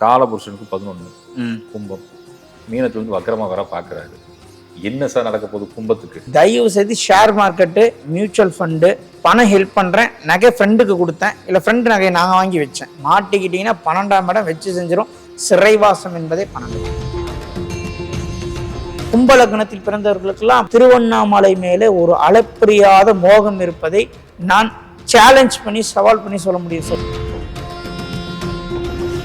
காலபுருஷனுக்கு பதினொன்று ம். கும்பம். மீனத்துலேருந்து வக்கரமாக வர பார்க்குறாரு என்ன சார் நடக்க போகுது கும்பத்துக்கு? தயவு செய்து ஷேர் மார்க்கெட்டு மியூச்சுவல் ஃபண்டு பணம் ஹெல்ப் பண்ணுறேன் நகை ஃப்ரெண்டுக்கு கொடுத்தேன். இல்லை ஃப்ரெண்டு நகையை நான் வாங்கி வச்சேன். மாட்டிக்கிட்டீங்கன்னா பன்னெண்டாம் இடம் வச்சு செஞ்சிடும் சிறைவாசம் என்பதே பன்னெண்டு கும்பலக்னத்தில் பிறந்தவர்களுக்கெல்லாம் திருவண்ணாமலை மேலே ஒரு அளப்பரியாத மோகம் இருப்பதை நான் சேலஞ்ச் பண்ணி சவால் பண்ணி சொல்ல முடியும் சார்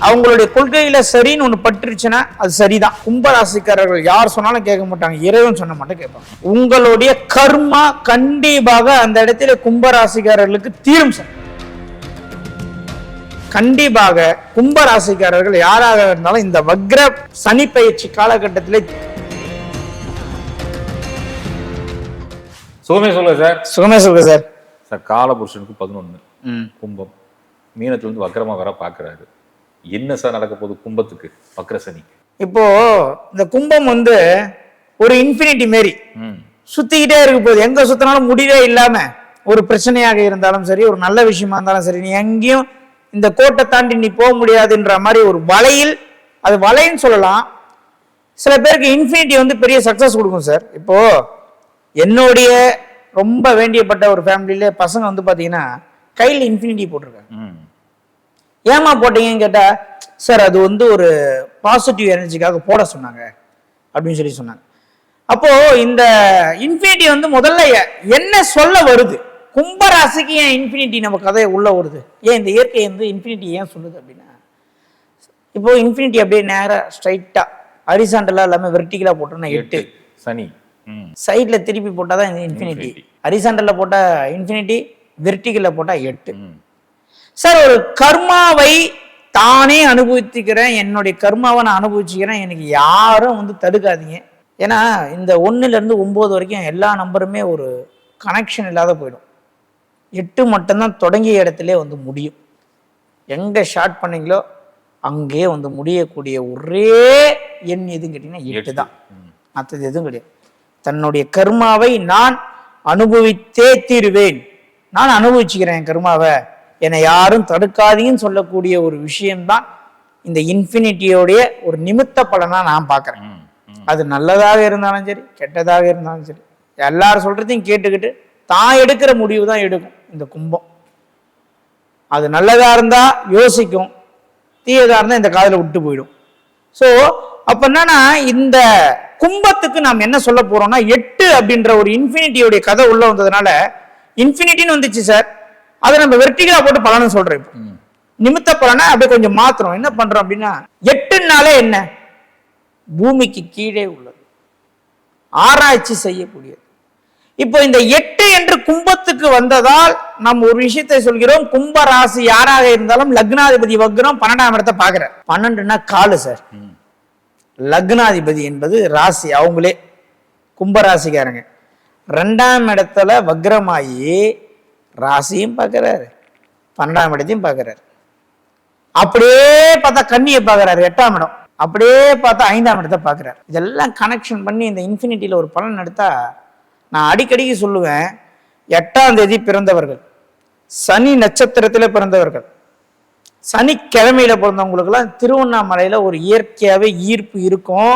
அவங்களுடைய கொள்கையில சரின்னு ஒண்ணு பட்டுருச்சுன்னா அது சரிதான். கும்பராசிக்காரர்கள் யார் சொன்னாலும் கேட்க மாட்டாங்க. இறைவன் சொன்ன மட்டும் கேட்பாங்க. உங்களுடைய கர்மா கண்டிப்பாக அந்த இடத்துல கும்பராசிக்காரர்களுக்கு தீரும் சார். கண்டிப்பாக கும்பராசிக்காரர்கள் யாராக இருந்தாலும் இந்த வக்ர சனி பயிற்சி காலகட்டத்திலே சுகமே சொல்லுங்க சார். சுகமே சொல்லுங்க சார். சார் காலபுருஷனுக்கு பதினொன்று கும்பம். மீனத்துலேருந்து வக்கரமாக வர பார்க்குறாரு என்ன சார் நடக்க போகுது கும்பத்துக்கு? வக்கர சனி இப்போ இந்த கும்பம் வந்து ஒரு இன்ஃபினிட்டி மாரி சுத்திக்கிட்டே இருக்க போகுது. எங்க சுத்தினாலும் முடிவே இல்லாம ஒரு பிரச்சனையாக இருந்தாலும் சரி ஒரு நல்ல விஷயமா இருந்தாலும் சரி நீ எங்கேயும் இந்த கோட்டை தாண்டி நீ போக முடியாதுன்ற மாதிரி ஒரு வலையில் அது வலைன்னு சொல்லலாம். சில பேருக்கு இன்ஃபினிட்டி வந்து பெரிய சக்சஸ் கொடுக்கும் சார். இப்போ என்னுடைய ரொம்ப வேண்டியப்பட்ட ஒரு ஃபேமிலியில பசங்க வந்து பாத்தீங்கன்னா கையில் இன்ஃபினிட்டி போட்டிருக்காங்க. ஏமா போட்டீங்கன்னு கேட்டா சார் அது வந்து ஒரு பாசிட்டிவ் எனர்ஜிக்காக போட சொன்னாங்க அப்படின்னு சொல்லி சொன்னாங்க. அப்போ இந்த இன்ஃபினிட்டி வந்து முதல்ல என்ன சொல்ல வருது? கும்பராசிக்கு ஏன் இன்ஃபினிட்டி நம்ம கதையை உள்ள வருது ஏன் இந்த இயற்கை வந்து இன்ஃபினிட்டி ஏன் சொல்லுது அப்படின்னா இப்போ இன்ஃபினிட்டி அப்படியே நேரா ஸ்ட்ரைட்டா ஹரிசாண்டலா இல்லாம வெர்டிகலா போட்டோம்னா எட்டு. சனி. ம். சைட்ல திருப்பி போட்டால் தான் இந்த இன்ஃபினிட்டி. ஹரிசாண்டல்ல போட்டா இன்ஃபினிட்டி வெர்டிகல்ல போட்டா எட்டு. சார் ஒரு கர்மாவை தானே அனுபவிச்சுக்கிறேன் என்னுடைய கர்மாவை நான் அனுபவிச்சுக்கிறேன். எனக்கு யாரும் வந்து தடுக்காதீங்க. ஏன்னா இந்த ஒண்ணுல இருந்து ஒன்பது வரைக்கும் எல்லா நம்பருமே ஒரு கனெக்ஷன் இல்லாத போயிடும். எட்டு மட்டும்தான் தொடங்கிய இடத்துல வந்து முடியும். எங்க ஷார்ட் பண்ணீங்களோ அங்கேயே வந்து முடியக்கூடிய ஒரே எண் எதுன்னு கேட்டீங்கன்னா எட்டு தான். மற்றது எதுவும் கிடையாது. தன்னுடைய கர்மாவை நான் அனுபவித்தே தீருவேன். நான் அனுபவிச்சுக்கிறேன் என் கர்மாவை. என்னை யாரும் தடுக்காதீங்கன்னு சொல்லக்கூடிய ஒரு விஷயம்தான் இந்த இன்ஃபினிட்டியோடைய ஒரு நிமித்த பலனா நான் பார்க்குறேன். அது நல்லதாக இருந்தாலும் சரி கெட்டதாக இருந்தாலும் சரி எல்லாரும் சொல்றதையும் கேட்டுக்கிட்டு தான் எடுக்கிற முடிவு தான் எடுக்கும் இந்த கும்பம். அது நல்லதா இருந்தா யோசிக்கும் தீயதா இருந்தா இந்த காதுல விட்டு போயிடும். ஸோ அப்ப என்னன்னா இந்த கும்பத்துக்கு நாம் என்ன சொல்ல போறோம்னா எட்டு அப்படின்ற ஒரு இன்ஃபினிட்டியோடைய கதை உள்ள வந்ததுனால இன்ஃபினிட்டின்னு வந்துச்சு சார். அதை நம்ம வெர்டிகலா போட்டு பலன்னு சொல்றோம் இப்போ. நிமித்த பலனை அப்படியே கொஞ்சம் மாத்துறோம். என்ன பண்றோம் அப்படின்னா எட்டுனாலே என்ன? பூமிக்கு கீழே உள்ளது. ஆராய்ச்சி செய்யக்கூடியது. இப்போ இந்த எட்டு என்று கும்பத்துக்கு வந்ததால் நாம் ஒரு விஷயத்தை சொல்கிறோம். கும்ப ராசி யாராக இருந்தாலும் லக்னாதிபதி வக்ரம் பன்னெண்டாம் இடத்தை பார்க்கிறார். பன்னெண்டுன்னா காலு சார். லக்னாதிபதி என்பது ராசி. அவங்களே கும்பராசிக்காரங்க ரெண்டாம் இடத்துல வக்ரமாயி ராசியும் பார்க்குறாரு பன்னெண்டாம் இடத்தையும் பார்க்குறாரு அப்படியே பார்த்தா கண்ணியை பார்க்குறாரு எட்டாம் இடம். அப்படியே பார்த்தா ஐந்தாம் இடத்தை பார்க்குறாரு இதெல்லாம் கனெக்ஷன் பண்ணி இந்த இன்ஃபினிட்டியில் ஒரு பலன் எடுத்தா நான் அடிக்கடிக்கு சொல்லுவேன் எட்டாம் தேதி பிறந்தவர்கள் சனி நட்சத்திரத்தில் பிறந்தவர்கள் சனிக்கிழமையில் பிறந்தவங்களுக்கெல்லாம் திருவண்ணாமலையில் ஒரு இயற்கையாகவே ஈர்ப்பு இருக்கும்.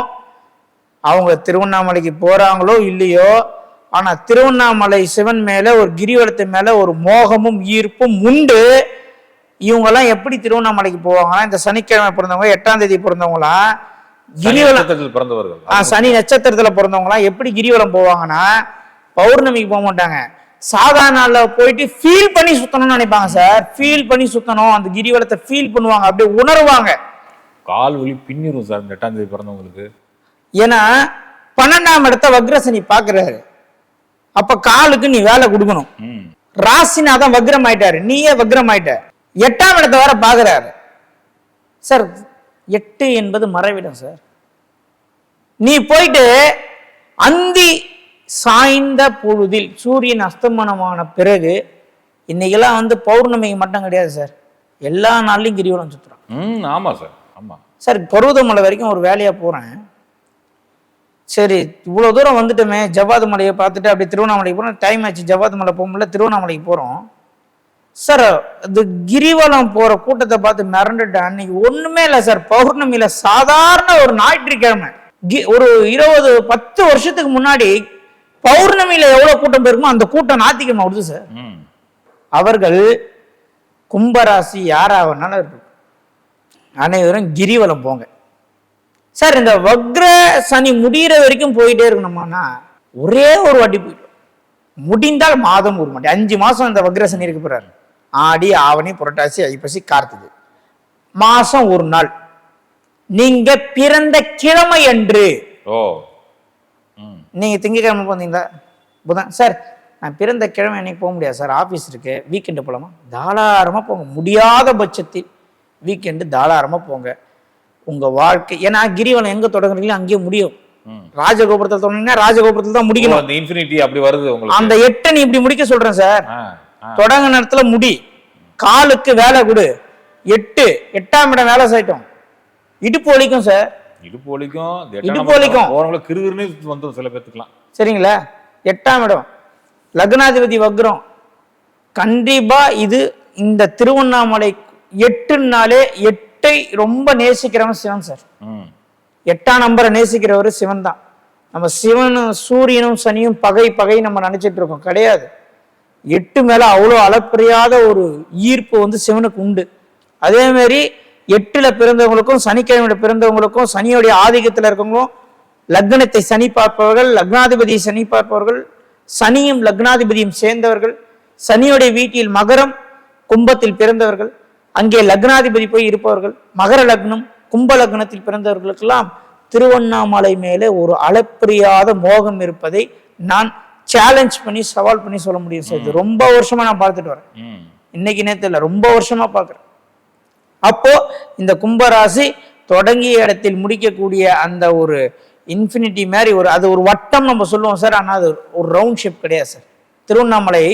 அவங்க திருவண்ணாமலைக்கு போகிறாங்களோ இல்லையோ ஆனா திருவண்ணாமலை சிவன் மேல ஒரு கிரிவலத்து மேல ஒரு மோகமும் ஈர்ப்பும் உண்டு. இவங்கெல்லாம் எப்படி திருவண்ணாமலைக்கு போவாங்கன்னா இந்த சனிக்கிழமை பிறந்தவங்க எட்டாம் தேதி பிறந்தவங்களாம் நட்சத்திரத்தில் பிறந்தவர்கள். ஆ, சனி நட்சத்திரத்துல பிறந்தவங்களாம் எப்படி கிரிவலம் போவாங்கன்னா பௌர்ணமிக்கு போக மாட்டாங்க. சாதாரண நாள்ல போயிட்டு ஃபீல் பண்ணி சுத்தணும்னு நினைப்பாங்க சார் ஃபீல் பண்ணி சுத்தணும். அந்த கிரிவலத்தை ஃபீல் பண்ணுவாங்க அப்படியே உணர்வாங்க. கால் வலி பின்னிரும் சார் எட்டாம் தேதி பிறந்தவங்களுக்கு. ஏன்னா பன்னெண்டாம் இடத்த வக்ரசனி பாக்குறாரு அப்ப காலுக்கு நீ வேலை கொடுக்கணும். ம். ராசிநாதன் வக்ரம் ஆயிட்டாரு நீயே வக்ரம் ஆயிட்ட எட்டாம் இடத்தை வேற பாக்குறாரு. சார் எட்டு என்பது மறைவிடம் சார் நீ போயிட்டு அந்தி சாய்ந்த பொழுதில் சூரியன் அஸ்தமனமான பிறகு இன்னைக்கெல்லாம் வந்து பௌர்ணமிக்கு மட்டும் கிடையாது சார் எல்லா நாள்லயும் கிரிவலம் சுத்துறோம் ம் ஆமாம் சார் ஆமாம் சார் பருவதமலை வரைக்கும் ஒரு வேலையா போறேன். சரி இவ்வளவு தூரம் வந்துட்டோமே ஜவ்வாது மலையை பார்த்துட்டு அப்படியே திருவண்ணாமலைக்கு போறோம். டைம் ஆச்சு ஜவ்வாது மலை போக முடியல திருவண்ணாமலைக்கு போறோம். சார் இந்த கிரிவலம் போற கூட்டத்தை பார்த்து மிரண்டுட்டேன் அன்னைக்கு ஒண்ணுமே இல்லை சார் பௌர்ணமியில சாதாரண ஒரு ஞாயிற்றுக்கிழமை. கி- ஒரு இருபது பத்து வருஷத்துக்கு முன்னாடி பௌர்ணமியில எவ்வளவு கூட்டம் போயிருக்குமோ அந்த கூட்டம் ஞாயிற்றுக்கிழமை வருது சார் அவர்கள் கும்பராசி யாராவனாலும் இருக்கும் அனைவரும் கிரிவலம் போங்க. சார் இந்த வக்ர சனி முடியிற வரைக்கும் போயிட்டே இருக்கணுமானா ஒரே ஒரு வாட்டி போயிட்டு முடிந்தால் மாதம் ஒரு மாட்டி அஞ்சு மாசம் இந்த வக்ர சனி இருக்கு போறாரு. ஆடி ஆவணி புரட்டாசி ஐப்பசி கார்த்திகை. மாசம் ஒரு நாள். நீங்க பிறந்த கிழமை அன்று. ஓ. நீங்க திங்கக்கிழமை போனீங்களா? புதன். சார் நான் பிறந்த கிழமை இன்னைக்கு போக முடியாது சார். ஆஃபீஸ் இருக்கு. வீக்கெண்டு போகலாமா தாராளமாக போங்க. முடியாத பட்சத்தில் வீக்கெண்டு தாராளமாக போங்க. உங்க வாழ்க்கை ஏன்னா கிரிவலம் எங்க தொடங்குறீங்களோ அங்கேயே முடியும். ராஜகோபுரத்தில் தொடங்கினா ராஜகோபுரத்தில் தான் முடிக்கணும். அந்த இன்ஃபினிட்டி அப்படி வருது உங்களுக்கு. அந்த எட்டை நீ இப்படி முடிக்க சொல்றேன் சார். தொடங்க நேரத்துல முடி காலுக்கு வேலை கொடு. எட்டு எட்டாம் இடம் வேலை செய்யட்டும். இடுப்பு வலிக்கும் சார். இடுப்பு வலிக்கும் இடுப்பு வலிக்கும். போறவங்கள கிருகிருன்னு வந்துடும் சில பேத்துக்குலாம் சரிங்களா? எட்டாம் இடம். லக்னாதிபதி வக்ரம். கண்டிப்பா இது இந்த திருவண்ணாமலை எட்டுனாலே எட்டை ரொம்ப நேசிக்கிறவன் சிவன் சார். எட்டாம் நம்பரை நேசிக்கிறவர் சிவன் தான். நம்ம சிவனும் சூரியனும் சனியும் பகை பகை நம்ம நினைச்சிட்டு இருக்கோம். கிடையாது. எட்டு மேல அவ்வளோ அளப்பறியாத ஒரு ஈர்ப்பு வந்து சிவனுக்கு உண்டு. அதே மாதிரி எட்டுல பிறந்தவங்களுக்கும் சனிக்கிழமையில பிறந்தவங்களுக்கும் சனியோடைய ஆதிக்கத்துல இருக்கவங்களும் லக்னத்தை சனி பார்ப்பவர்கள் லக்னாதிபதியை சனி பார்ப்பவர்கள் சனியும் லக்னாதிபதியும் சேர்ந்தவர்கள் சனியோடைய வீட்டில் மகரம் கும்பத்தில் பிறந்தவர்கள் அங்கே லக்னாதிபதி போய் இருப்பவர்கள் மகர லக்னம் கும்ப லக்னத்தில் பிறந்தவர்களுக்கெல்லாம் திருவண்ணாமலை மேலே ஒரு அளப்பரியாத மோகம் இருப்பதை நான் சேலஞ்ச் பண்ணி சவால் பண்ணி சொல்ல முடியும் சார். ரொம்ப வருஷமா நான் பார்த்துட்டு வரேன். இன்னைக்கு நேரத்தில் இல்லை ரொம்ப வருஷமா பார்க்குறேன். அப்போ இந்த கும்பராசி தொடங்கிய இடத்தில் முடிக்கக்கூடிய அந்த ஒரு இன்ஃபினிட்டி மாதிரி ஒரு அது ஒரு வட்டம் நம்ம சொல்லுவோம் சார். ஆனால் அது ஒரு ரவுண்ட் ஷேப் கிடையாது சார். திருவண்ணாமலை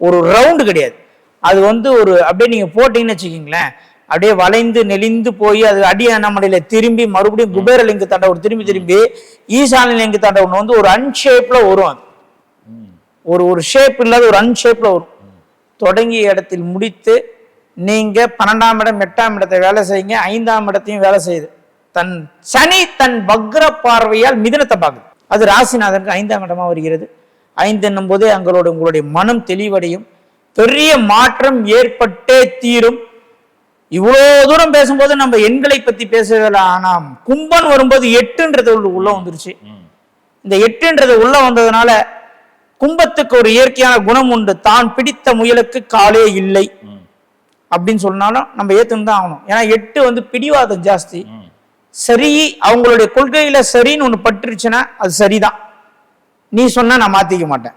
ஒரு ரவுண்டு கிடையாது. அது வந்து ஒரு அப்படியே நீங்க போட்டீங்கன்னு வச்சுக்கிங்களேன். அப்படியே வளைந்து நெளிந்து போய் அது அடி அண்ணாமலையில திரும்பி மறுபடியும் குபேர லிங்கு தாண்டவர் திரும்பி திரும்பி ஈசான லிங்கு தாண்டவன் வந்து ஒரு அன்ஷேப்ல வரும் அது. ஒரு ஒரு ஷேப் இல்லாத ஒரு அன்ஷேப்ல வரும். தொடங்கிய இடத்தில் முடித்து நீங்க பன்னெண்டாம் இடம் எட்டாம் இடத்தை வேலை செய்யுங்க. ஐந்தாம் இடத்தையும் வேலை செய்யுது தன் சனி தன் வக்ர பார்வையால் மிதுனத்தை பார்க்குது. அது ராசிநாதனுக்கு ஐந்தாம் இடமா வருகிறது. ஐந்து என்னும் போதே அங்களோட உங்களுடைய மனம் தெளிவடையும். பெரிய மாற்றம் ஏற்பட்டே தீரும். இவ்வளோ தூரம் பேசும்போது நம்ம எண்களை பத்தி பேசவில்லை ஆனா கும்பன் வரும்போது எட்டுன்றது உள்ள- வந்துருச்சு. இந்த எட்டுன்றது உள்ள வந்ததுனால கும்பத்துக்கு ஒரு இயற்கையான குணம் உண்டு. தான் பிடித்த முயலுக்கு காலே இல்லை. அப்படின்னு சொன்னாலும் நம்ம ஏத்துன்னு தான் ஆகணும். ஏன்னா எட்டு வந்து பிடிவாதம் ஜாஸ்தி. சரி அவங்களுடைய கொள்கையில சரின்னு ஒண்ணு பட்டுருச்சுன்னா அது சரிதான். நீ சொன்னா நான் மாத்திக்க மாட்டேன்.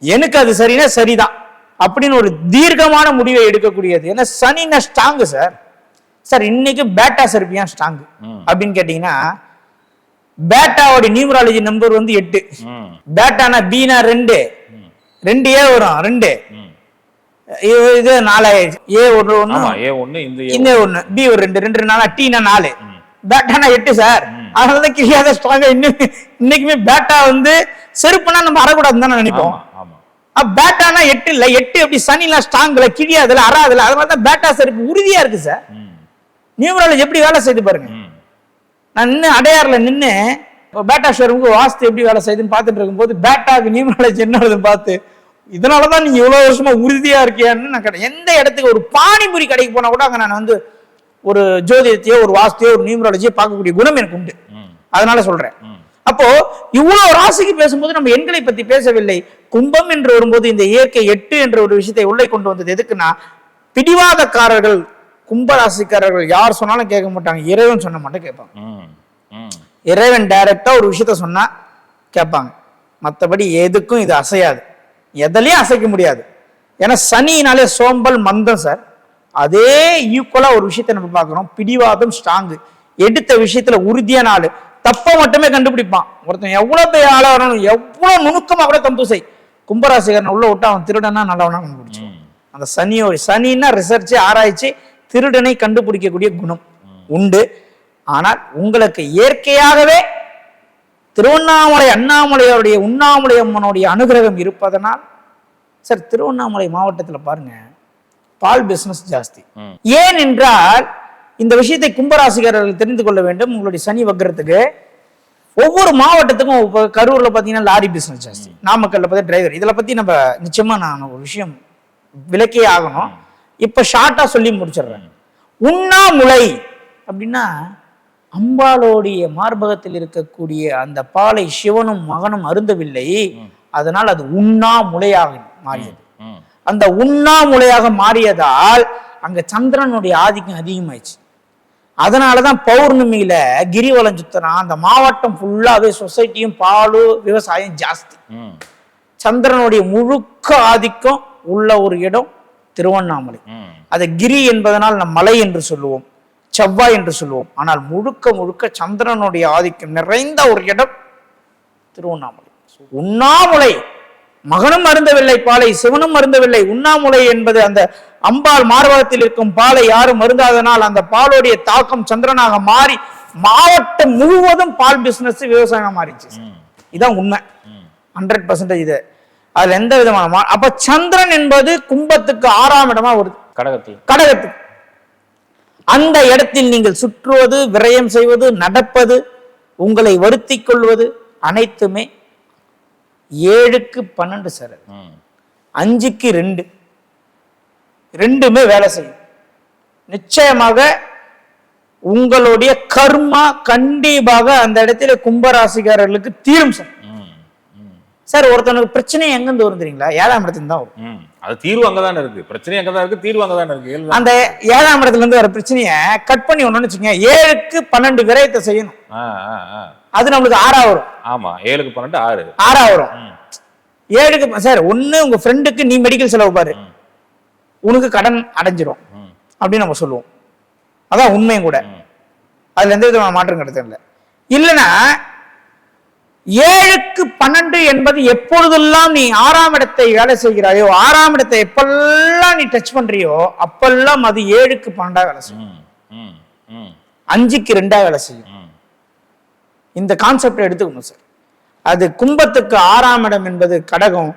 எனக்கு அது சரினா சரிதான். அப்படின்னு ஒரு தீர்க்கமான முடிவை எடுக்கக்கூடியது. ஏன்னா சனினா ஸ்ட்ராங்கு சார் சார் இன்னைக்கு பேட்டா செருப்பியா ஸ்ட்ராங்கு ம். அப்படின்னு கேட்டீங்கன்னா பேட்டாவோட நியூமராலஜி நம்பர் வந்து எட்டு. பேட்டானா பீனா ரெண்டு. ரெண்டு ஏ வரும் ரெண்டு. இது- நாலாயிடுச்சு ஏ ஒன்று ஒன்று இந்த ஒண்ணு. பி ஒரு ரெண்டு ரெண்டு நாலா டீனா நாலு. பேட்டானா எட்டு சார் அதனாலதான் கிரியாத ஸ்ட்ராங்கா இன்னும் இன்னைக்குமே பேட்டா வந்து செருப்புனா நம்ம அறக்கூடாதுன்னு தான் நினைப்போம். பேட்டானா எட்டு இல்ல. எட்டு எப்படி சனிலாம் ஸ்ட்ராங்ல கிழியாதுல அறாதுல அதனால தான் பேட்டா செருப்பு உறுதியா இருக்கு சார். நியூமராலஜி எப்படி வேலை செய்து பாருங்க. நான் நின்று அடையாறுல நின்று பேட்டா ஷோரூமுக்கு வாஸ்து எப்படி வேலை செய்யுதுன்னு பார்த்துட்டு இருக்கும்போது பேட்டாக்கு நியூமராலஜி என்ன வருதுன்னு பார்த்து இதனாலதான் நீங்க இவ்வளவு வருஷமா உறுதியா இருக்கியான்னு நான் கேட்டேன். எந்த இடத்துக்கு ஒரு பானிபுரி கடைக்கு போனா கூட அங்க நான் வந்து ஒரு ஜோதிடத்தையோ ஒரு வாஸ்தையோ ஒரு நியூமராலஜியோ பார்க்கக்கூடிய குணம் எனக்கு உண்டு. அதனால சொல்றேன். அப்போ இவ்வளவு ராசிக்கு பேசும்போது நம்ம எண்களை பத்தி பேசவில்லை. கும்பம் என்று வரும்போது இந்த இயற்கை எட்டு என்ற ஒரு விஷயத்தை உள்ளே கொண்டு வந்தது எதுக்குன்னா பிடிவாதக்காரர்கள் கும்ப ராசிக்காரர்கள் யார் சொன்னாலும் கேட்க மாட்டாங்க. இறைவன் சொன்ன மட்டும் கேட்பாங்க. இறைவன் டைரக்டா ஒரு விஷயத்த சொன்னா கேட்பாங்க. மற்றபடி எதுக்கும் இது அசையாது. எதுலயும் அசைக்க முடியாது. ஏன்னா சனினாலே சோம்பல் மந்தம் சார் அதே ஈக்குவலா ஒரு விஷயத்தை நம்ம பார்க்கிறோம் பிடிவாதம் ஸ்ட்ராங்கு எடுத்த விஷயத்துல உறுதியான ஆளு. தப்ப மட்டுமே கண்டுபிடிப்பான். ஒருத்தன் எவ்வளவு பெரிய ஆளா வரணும் எவ்வளவு நுணுக்கமா கூட தம்பு செய். கும்பராசிகரன் உள்ள விட்டு அவன் திருடனா நல்லவனா கண்டுபிடிச்சான் அந்த சனியோட சனின்னா ரிசர்ச் ஆராய்ச்சி திருடனை கண்டுபிடிக்கக்கூடிய குணம் உண்டு. ஆனால் உங்களுக்கு இயற்கையாகவே திருவண்ணாமலை அண்ணாமலையோடைய உண்ணாமலை அம்மனுடைய அனுகிரகம் இருப்பதனால் சார் திருவண்ணாமலை மாவட்டத்தில் பாருங்க பால் பிசினஸ் ஜாஸ்தி. ஏன் என்றால் இந்த விஷயத்தை கும்பராசிக்காரர்கள் தெரிந்து கொள்ள வேண்டும். உங்களுடைய சனி வக்கரத்துக்கு ஒவ்வொரு மாவட்டத்துக்கும் இப்போ கரூர்ல பாத்தீங்கன்னா லாரி பிசினஸ் ஜாஸ்தி. நாமக்கல்ல பார்த்து டிரைவர் இதில் பத்தி நம்ம நிச்சயமா நான் ஒரு விஷயம் விளக்கே ஆகணும். இப்ப ஷார்ட்டா சொல்லி முடிச்சிடுறேன். உண்ணாமுலை அப்படின்னா அம்பாளோடைய மார்பகத்தில் இருக்கக்கூடிய அந்த பாலை சிவனும் மகனும் அருந்தவில்லை. அதனால் அது உண்ணாமுலையாக மாறியது. ம். அந்த உண்ணாமுலையாக மாறியதால் அங்க சந்திரனுடைய ஆதிக்கம் அதிகமாயிடுச்சு. அதனாலதான் பௌர்ணமியில கிரிவலம் சுத்தறான் அந்த மாவட்டம் ஃபுல்லாவே சொசைட்டியும் பாலு விவசாயம் ஜாஸ்தி. சந்திரனுடைய முழுக்க ஆதிக்கம் உள்ள ஒரு இடம் திருவண்ணாமலை. அதை கிரி என்பதனால் நம் மலை என்று சொல்லுவோம் செவ்வாய் என்று சொல்லுவோம். ஆனால் முழுக்க முழுக்க சந்திரனுடைய ஆதிக்கம் நிறைந்த ஒரு இடம் திருவண்ணாமலை. உண்ணாமுலை. மகனும் அருந்தவில்லை பாலை சிவனும் அருந்தவில்லை. உண்ணாமுலை என்பது அந்த அம்பாள் மார்பகத்தில் இருக்கும் பாலை யாரும் அருந்தாதனால் அந்த பாலுடைய தாக்கம் சந்திரனாக மாறி மாவட்டம் முழுவதும் பால் பிசினஸ் விவசாயம் மாறிச்சு ம். இதான் உண்மை. ஹண்ட்ரட் பர்சன்டேஜ் இது. அதுல எந்த விதமான அப்ப சந்திரன் என்பது கும்பத்துக்கு ஆறாம் இடமா வருது. கடகத்தில் கடகத்துக்கு அந்த இடத்தில் நீங்கள் சுற்றுவது விரயம் செய்வது நடப்பது உங்களை வருத்திக் கொள்வது அனைத்துமே ஏழுக்கு பன்னெண்டு சார் அது. அஞ்சுக்கு ரெண்டு. ரெண்டுமே வேலை செய்யும். நிச்சயமாக உங்களுடைய கர்மா கண்டிப்பாக அந்த இடத்துல கும்பராசிக்காரர்களுக்கு தீரும் சார். சார் ஒருத்தனுக்கு பிரச்சனை எங்கிருந்து வரும் தெரியுங்களா ஏழாம் இடத்துல தான் வரும். ம் அது தீர்வு அங்கதானே இருக்கு. பிரச்சனை அங்கதான் இருக்கு? தீர்வு அங்கதானே இருக்கு. ஏழு அந்த ஏழாம் இடத்துல இருந்து வர பிரச்சனைய கட் பண்ணி ஒண்ணு வச்சுக்கோங்க. ஏழுக்கு பன்னெண்டு விரயத்தை செய்யணும். அது நம்மளுக்கு ஆறா வரும். ஆமா ஏழுக்கு பன்னெண்டு ஆறு. ஆறா வரும். ஏழுக்கு சார் ஒண்ணு உங்க ஃப்ரெண்டுக்கு நீ மெடிக்கல் செலவு பாரு. உனக்கு கடன் அடைஞ்சிரும். அப்படின்னு நம்ம சொல்லுவோம். அதான் உண்மையும் கூட. அதுல எந்த விதமான மாற்றம் இல்லை இல்லைன்னா ஏழுக்கு பன்னெண்டு என்பது எப்பொழுதெல்லாம் நீ ஆறாம் இடத்தை வேலை செய்கிறாயோ ஆறாம் இடத்தை எப்பெல்லாம் நீ டச் பண்றியோ அப்பெல்லாம் அது ஏழுக்கு பன்னெண்டா வேலை செய்யும். அஞ்சுக்கு ரெண்டா வேலை செய்யும். இந்த கான்செப்டை எடுத்துக்கணும் சார் அது கும்பத்துக்கு ஆறாம் இடம் என்பது கடகம்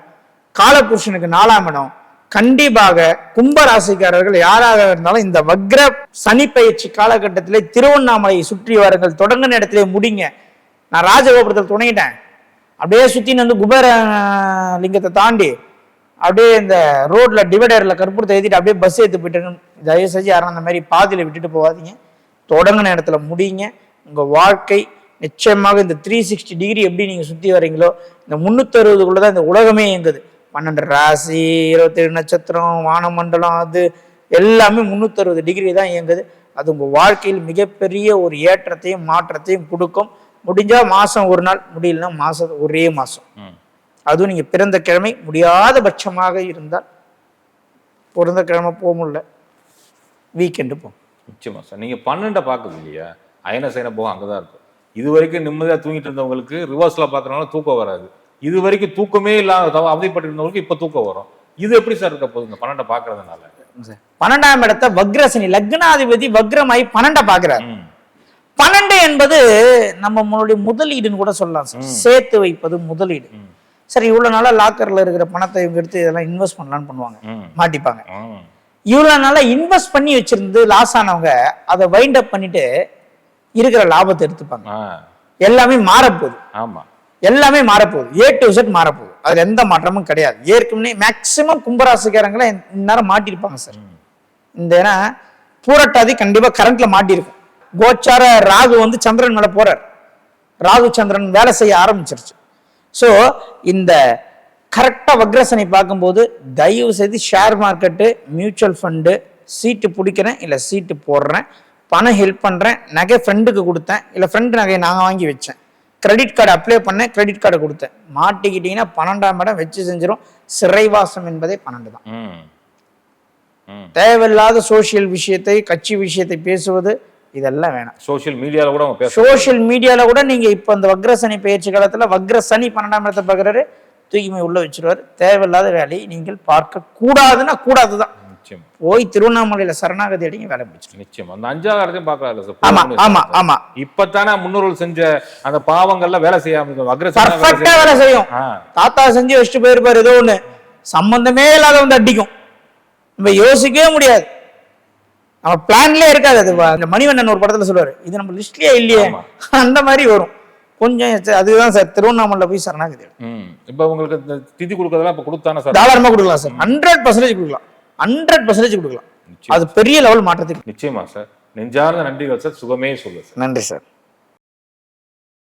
காலபுருஷனுக்கு நாலாம் இடம். கண்டிப்பாக கும்ப ராசிக்காரர்கள் யாராக இருந்தாலும் இந்த வக்ர சனி பயிற்சி காலகட்டத்திலே திருவண்ணாமலையை சுற்றி வாருங்கள். தொடங்கின இடத்திலே முடிங்க. நான் ராஜகோபுரத்தில் துணையிட்டேன். அப்படியே சுற்றி வந்து குபேர லிங்கத்தை தாண்டி அப்படியே இந்த ரோட்டில் டிவைடரில் கற்பூரத்தை ஏற்றிட்டு அப்படியே பஸ் ஏற்று போயிட்டு தயவு செஞ்சு யாரும் அந்த மாதிரி பாதியில் விட்டுட்டு போகாதீங்க. தொடங்கின இடத்துல முடியுங்க உங்கள் வாழ்க்கை நிச்சயமாக இந்த த்ரீ சிக்ஸ்டி டிகிரி எப்படி நீங்கள் சுற்றி வரீங்களோ இந்த முந்நூற்றறுபதுக்குள்ளே தான் இந்த உலகமே இயங்குது. பன்னெண்டு ராசி இருபத்தேழு நட்சத்திரம் வானமண்டலம் அது எல்லாமே முந்நூற்றறுபது டிகிரி தான் இயங்குது. அது உங்கள் வாழ்க்கையில் மிகப்பெரிய ஒரு ஏற்றத்தையும் மாற்றத்தையும் கொடுக்கும். முடிஞ்சா மாசம் ஒரு நாள் முடியலன்னா மாசம் ஒரே மாசம். ம். அதுவும் நீங்க பிறந்த கிழமை முடியாத பட்சமாக இருந்தால் பிறந்த கிழமை போக முடியல. வீக்கெண்டு போ நிச்சயமா சார். நீங்க பன்னெண்டை பார்க்குது இல்லையா? அயன சைன போக அங்கதான் இருக்கும். இது வரைக்கும் நிம்மதியா தூங்கிட்டு இருந்தவங்களுக்கு ரிவர்ஸ்ல பார்க்கறதுனால தூக்கம் வராது. இது வரைக்கும் தூக்கமே இல்லாத அவதிப்பட்டு இருந்தவங்களுக்கு இப்ப தூக்கம் வரும். இது எப்படி சார் இருக்க போகுது இந்த பன்னெண்டை பார்க்கறதுனால? பன்னெண்டாம் இடத்தை வக்ரசனி லக்னாதிபதி வக்ரமாயி பன்னெண்டை பாக்குறாரு ம். பன்னெண்டு என்பது நம்ம நம்மளுடைய முதலீடுன்னு கூட சொல்லலாம் சார். சேர்த்து வைப்பது முதலீடு. சரி இவ்வளவு நாளா லாக்கர்ல இருக்கிற பணத்தை இவங்க எடுத்து இதெல்லாம் இன்வெஸ்ட் பண்ணலாம்னு பண்ணுவாங்க. மாட்டிப்பாங்க. ம் இவ்வளவு நாளா இன்வெஸ்ட் பண்ணி வச்சிருந்து லாஸ் ஆனவங்க அதை வைண்ட் அப் பண்ணிட்டு இருக்கிற லாபத்தை எடுத்துப்பாங்க. எல்லாமே மாறப்போகுது. ஆமா. எல்லாமே மாறப்போகுது. ஏ டு Z மாறப்போகுது. அதுல எந்த மாற்றமும் கிடையாது. ஏற்கனவே மேக்சிமம் கும்பராசிக்காரங்களை இந்நேரம் மாட்டிருப்பாங்க சார். இந்த ஏன்னா பூரட்டாதி கண்டிப்பா கரண்ட்ல மாட்டியிருக்கும் கோச்சார ராகு வந்து சந்திரன் மேல போறார். ராகு சந்திரன் வேலை செய்ய ஆரம்பிச்சிருச்சு. ஸோ இந்த கரெக்டா வக்ரசனை பார்க்கும்போது தயவு செய்து ஷேர் மார்க்கெட்டு மியூச்சுவல் ஃபண்டு சீட்டு பிடிக்கிறேன் இல்லை சீட்டு போடுறேன். பணம் ஹெல்ப் பண்றேன் நகை ஃப்ரெண்டுக்கு கொடுத்தேன் இல்லை ஃப்ரெண்டு நகையை நான் வாங்கி வச்சேன். கிரெடிட் கார்டு அப்ளை பண்ணேன் கிரெடிட் கார்டு கொடுத்தேன். மாட்டிக்கிட்டீங்கன்னா பன்னெண்டாம் இடம் வச்சு செஞ்சிரும். சிறைவாசம் என்பதே பன்னெண்டு தான். தேவையில்லாத சோஷியல் விஷயத்தை கட்சி விஷயத்தை பேசுவது இதெல்லாம் வேணாம். சோஷியல் மீடியால கூட சோஷியல் மீடியால கூட நீங்க இப்ப இந்த வக்ரசனி பயிற்சி காலத்துல வக்ரசனி பன்னெண்டாம் இடத்தை பார்க்கறாரு தூக்கிமை உள்ள வச்சிருவாரு. தேவையில்லாத வேலையை நீங்கள் பார்க்க கூடாதுன்னா கூடாதுதான். நிச்சயமா. போய் திருவண்ணாமலையில சரணாகதி அடிங்க வேலை முடிச்சிடும் நிச்சயமா. அந்த அஞ்சாவது இடத்தையும் பார்க்கல சார். ஆமா ஆமா புண்ணியம். ஆமா இப்பத்தானே முன்னோர்கள் செஞ்ச அந்த பாவங்கள்ல வேலை செய்யாம பர்ஃபெக்டா வேலை செய்யும். தாத்தா செஞ்சு வச்சுட்டு போயிருப்பாரு ஏதோ ஒண்ணு. சம்பந்தமே இல்லாத வந்து அடிக்கும் நம்ம யோசிக்கவே முடியாது. நம்ம பிளான்லயே இருக்காது அது. இந்த மணிவண்ணன் ஒரு படத்துல சொல்லுவாரு இது நம்ம லிஸ்ட்லயே இல்லையே. அந்த மாதிரி வரும். கொஞ்சம் அதுதான் சார் திருவண்ணாமலை போய் சரணாகதி இப்போ உங்களுக்கு திதி கொடுக்கறதெல்லாம் இப்போ கொடுத்தானே சார்? தாராளமா கொடுக்கலாம் சார். ஹண்ட்ரட் பர்சன்டேஜ் கொடுக்கலாம். ஹண்ட்ரட் பர்சன்டேஜ் கொடுக்கலாம். அது பெரிய லெவல் மாற்றத்துக்கு. நிச்சயமா சார். நெஞ்சார்ந்த நன்றிகள் சார். சுகமே சொல்லு சார். நன்றி சார்.